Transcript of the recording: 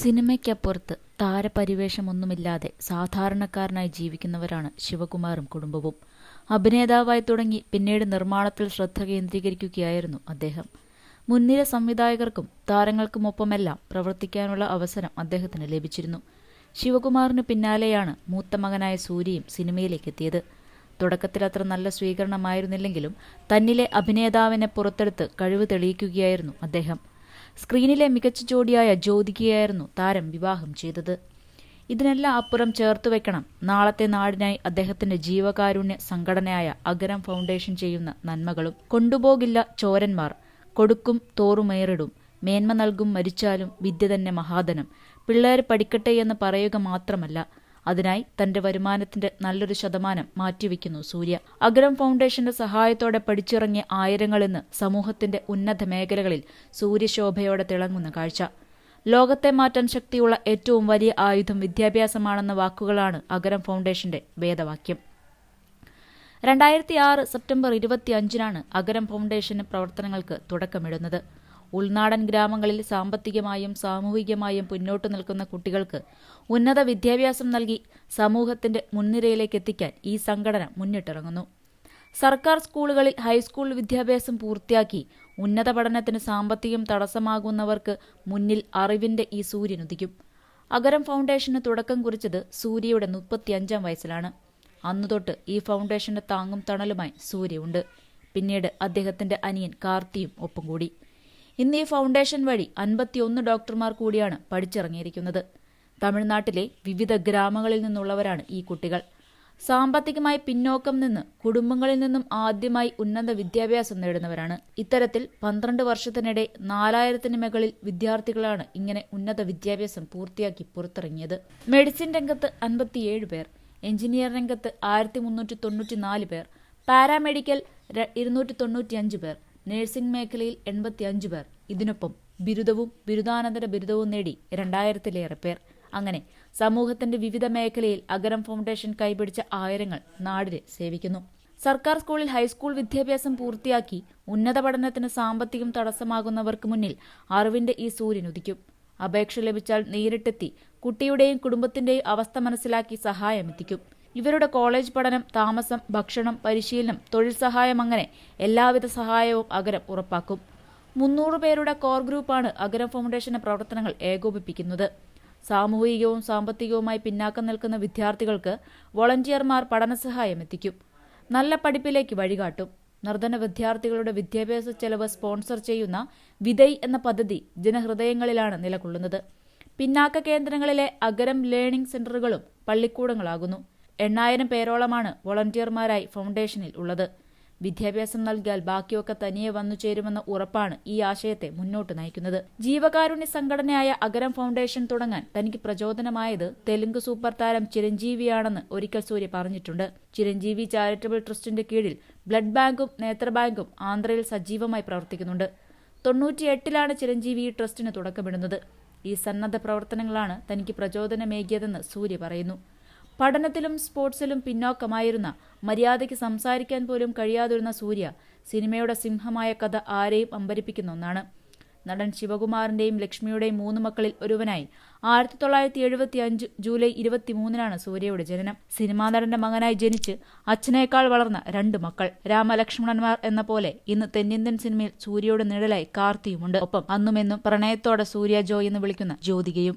സിനിമയ്ക്കപ്പുറത്ത് താരപരിവേഷമൊന്നുമില്ലാതെ സാധാരണക്കാരനായി ജീവിക്കുന്നവരാണ് ശിവകുമാറും കുടുംബവും. അഭിനേതാവായി തുടങ്ങി പിന്നീട് നിർമ്മാണത്തിൽ ശ്രദ്ധ കേന്ദ്രീകരിക്കുകയായിരുന്നു അദ്ദേഹം. മുൻനിര സംവിധായകർക്കും താരങ്ങൾക്കുമൊപ്പമെല്ലാം പ്രവർത്തിക്കാനുള്ള അവസരം അദ്ദേഹത്തിന് ലഭിച്ചിരുന്നു. ശിവകുമാറിന് പിന്നാലെയാണ് മൂത്ത മകനായ സൂര്യയും സിനിമയിലേക്ക് എത്തിയത് തുടക്കത്തിൽ അത്ര നല്ല സ്വീകരണമായിരുന്നില്ലെങ്കിലും തന്നിലെ അഭിനേതാവിനെ പുറത്തെടുത്ത് കഴിവ് തെളിയിക്കുകയായിരുന്നു അദ്ദേഹം. സ്ക്രീനിലെ മികച്ച ജോഡിയായ ജ്യോതികയായിരുന്നു താരം വിവാഹം ചെയ്തത്. ഇതിനെല്ലാം അപ്പുറം ചേർത്തു വെക്കണം. നാളത്തെ നാടിനായി അദ്ദേഹത്തിന്റെ ജീവകാരുണ്യ സംഘടനയായ അഗരം ഫൗണ്ടേഷൻ ചെയ്യുന്ന നന്മകളും. കൊണ്ടുപോകില്ല ചോരന്മാർ. കൊടുക്കും തോറുമേറിടും. മേന്മ നൽകും മരിച്ചാലും വിദ്യ തന്നെ മഹാധനം. പിള്ളേർ പഠിക്കട്ടെ എന്ന് പറയുക മാത്രമല്ല അതിനായി തന്റെ വരുമാനത്തിന്റെ നല്ലൊരു ശതമാനം മാറ്റിവെക്കുന്നു സൂര്യ. അഗ്രം ഫൗണ്ടേഷന്റെ സഹായത്തോടെ പഠിച്ചിറങ്ങിയ ആയിരങ്ങൾ ഇന്ന് സമൂഹത്തിന്റെ ഉന്നത മേഖലകളിൽ സൂര്യശോഭയോടെ തിളങ്ങുന്ന കാഴ്ച. ലോകത്തെ മാറ്റാൻ ശക്തിയുള്ള ഏറ്റവും വലിയ ആയുധം വിദ്യാഭ്യാസമാണെന്ന വാക്കുകളാണ് അഗരം ഫൗണ്ടേഷന്റെ വേദവാക്യം. രണ്ടായിരത്തി ആറ് സെപ്റ്റംബർ ഇരുപത്തിയഞ്ചിനാണ് അഗരം ഫൗണ്ടേഷന് പ്രവർത്തനങ്ങൾക്ക് തുടക്കമിടുന്നത്. ഉൾനാടൻ ഗ്രാമങ്ങളിൽ സാമ്പത്തികമായും സാമൂഹികമായും പിന്നോട്ടു നിൽക്കുന്ന കുട്ടികൾക്ക് ഉന്നത വിദ്യാഭ്യാസം നൽകി സമൂഹത്തിന്റെ മുൻനിരയിലേക്ക് എത്തിക്കാൻ ഈ സംഘടന മുന്നിട്ടിറങ്ങുന്നു. സർക്കാർ സ്കൂളുകളിൽ ഹൈസ്കൂൾ വിദ്യാഭ്യാസം പൂർത്തിയാക്കി ഉന്നത പഠനത്തിന് സാമ്പത്തികം തടസ്സമാകുന്നവർക്ക് മുന്നിൽ അറിവിന്റെ ഈ സൂര്യനുദിക്കും. അഗരം ഫൗണ്ടേഷന് തുടക്കം കുറിച്ചത് സൂര്യയുടെ മുപ്പത്തിയഞ്ചാം വയസ്സിലാണ്. അന്നു തൊട്ട് ഈ ഫൗണ്ടേഷന്റെ താങ്ങും തണലുമായി സൂര്യയുണ്ട്. പിന്നീട് അദ്ദേഹത്തിന്റെ അനിയൻ കാർത്തിയും ഒപ്പം കൂടി ഇന്ന് ഈ ഫൗണ്ടേഷൻ വഴി അൻപത്തിയൊന്ന് ഡോക്ടർമാർ കൂടിയാണ് പഠിച്ചിറങ്ങിയിരിക്കുന്നത്. തമിഴ്നാട്ടിലെ വിവിധ ഗ്രാമങ്ങളിൽ നിന്നുള്ളവരാണ് ഈ കുട്ടികൾ. സാമ്പത്തികമായി പിന്നോക്കം നിന്ന് കുടുംബങ്ങളിൽ നിന്നും ആദ്യമായി ഉന്നത വിദ്യാഭ്യാസം നേടുന്നവരാണ്. ഇത്തരത്തിൽ പന്ത്രണ്ട് വർഷത്തിനിടെ നാലായിരത്തിന് മുകളിൽ വിദ്യാർത്ഥികളാണ് ഇങ്ങനെ ഉന്നത വിദ്യാഭ്യാസം പൂർത്തിയാക്കി പുറത്തിറങ്ങിയത്. മെഡിസിൻ രംഗത്ത് അൻപത്തിയേഴ് പേർ എഞ്ചിനീയർ രംഗത്ത് ആയിരത്തി മുന്നൂറ്റി തൊണ്ണൂറ്റി നാല് പേർ പാരാമെഡിക്കൽ ഇരുന്നൂറ്റി തൊണ്ണൂറ്റിയഞ്ച് പേർ നഴ്സിംഗ് മേഖലയിൽ എൺപത്തിയഞ്ച് പേർ ഇതിനൊപ്പം ബിരുദവും ബിരുദാനന്തര ബിരുദവും നേടി രണ്ടായിരത്തിലേറെ പേർ. അങ്ങനെ സമൂഹത്തിന്റെ വിവിധ മേഖലയിൽ അഗരം ഫൗണ്ടേഷൻ കൈപിടിച്ച ആയിരങ്ങൾ നാടിനെ സേവിക്കുന്നു. സർക്കാർ സ്കൂളിൽ ഹൈസ്കൂൾ വിദ്യാഭ്യാസം പൂർത്തിയാക്കി ഉന്നത പഠനത്തിന് സാമ്പത്തികം തടസ്സമാകുന്നവർക്ക് മുന്നിൽ അറിവിന്റെ ഈ സൂര്യൻ ഉദിക്കും. അപേക്ഷ ലഭിച്ചാൽ നേരിട്ടെത്തി കുട്ടിയുടെയും കുടുംബത്തിന്റെയും അവസ്ഥ മനസ്സിലാക്കി സഹായം എത്തിക്കും. ഇവരുടെ കോളേജ് പഠനം താമസം ഭക്ഷണം പരിശീലനം തൊഴിൽ സഹായം അങ്ങനെ എല്ലാവിധ സഹായവും അകരം ഉറപ്പാക്കും. മുന്നൂറ് പേരുടെ കോർ ഗ്രൂപ്പാണ് അഗരം ഫൗണ്ടേഷന്റെ പ്രവർത്തനങ്ങൾ ഏകോപിപ്പിക്കുന്നത്. സാമൂഹികവും സാമ്പത്തികവുമായി പിന്നാക്കം നിൽക്കുന്ന വിദ്യാർത്ഥികൾക്ക് വോളണ്ടിയർമാർ പഠനസഹായം എത്തിക്കും. നല്ല പഠിപ്പിലേക്ക് വഴികാട്ടും. നിർധന വിദ്യാർത്ഥികളുടെ വിദ്യാഭ്യാസ ചെലവ് സ്പോൺസർ ചെയ്യുന്ന വിതയ് എന്ന പദ്ധതി ജനഹൃദയങ്ങളിലാണ് നിലകൊള്ളുന്നത്. പിന്നാക്ക കേന്ദ്രങ്ങളിലെ അഗരം ലേണിംഗ് സെന്ററുകളും പള്ളിക്കൂടങ്ങളാകുന്നു. എണ്ണായിരം പേരോളമാണ് വോളണ്ടിയർമാരായി ഫൗണ്ടേഷനിൽ ഉള്ളത്. വിദ്യാഭ്യാസം നൽകിയാൽ ബാക്കിയൊക്കെ തനിയെ വന്നു ചേരുമെന്ന ഉറപ്പാണ് ഈ ആശയത്തെ മുന്നോട്ട് നയിക്കുന്നത്. ജീവകാരുണ്യ സംഘടനയായ അഗരം ഫൗണ്ടേഷൻ തുടങ്ങാൻ തനിക്ക് പ്രചോദനമായത് തെലുങ്ക് സൂപ്പർ താരം ചിരഞ്ജീവിയാണെന്ന് ഒരിക്കൽ സൂര്യ പറഞ്ഞിട്ടുണ്ട്. ചിരഞ്ജീവി ചാരിറ്റബിൾ ട്രസ്റ്റിന്റെ കീഴിൽ ബ്ലഡ് ബാങ്കും നേത്രബാങ്കും ആന്ധ്രയിൽ സജീവമായി പ്രവർത്തിക്കുന്നുണ്ട്. തൊണ്ണൂറ്റിയെട്ടിലാണ് ചിരഞ്ജീവി ഈ ട്രസ്റ്റിന് തുടക്കമിടുന്നത്. ഈ സന്നദ്ധ പ്രവർത്തനങ്ങളാണ് തനിക്ക് പ്രചോദനമേകിയതെന്ന് സൂര്യ പറയുന്നു. പഠനത്തിലും സ്പോർട്സിലും പിന്നോക്കമായിരുന്ന മര്യാദയ്ക്ക് സംസാരിക്കാൻ പോലും കഴിയാതിരുന്ന സൂര്യ സിനിമയുടെ സിംഹമായ കഥ ആരെയും അമ്പരിപ്പിക്കുന്ന ഒന്നാണ്. നടൻ ശിവകുമാറിന്റെയും ലക്ഷ്മിയുടെയും മൂന്ന് മക്കളിൽ ഒരുവനായി ആയിരത്തി തൊള്ളായിരത്തി എഴുപത്തി അഞ്ച് ജൂലൈ ഇരുപത്തിമൂന്നിനാണ് സൂര്യയുടെ ജനനം. സിനിമാ നടന്റെ മകനായി ജനിച്ച് അച്ഛനേക്കാൾ വളർന്ന രണ്ട് മക്കൾ. രാമലക്ഷ്മണന്മാർ എന്ന പോലെ ഇന്ന് തെന്നിന്ത്യൻ സിനിമയിൽ സൂര്യയുടെ നിഴലായി കാർത്തിയുമുണ്ട്. ഒപ്പം അന്നുമെന്നും പ്രണയത്തോടെ സൂര്യ ജോയ് എന്ന് വിളിക്കുന്ന ജ്യോതികയും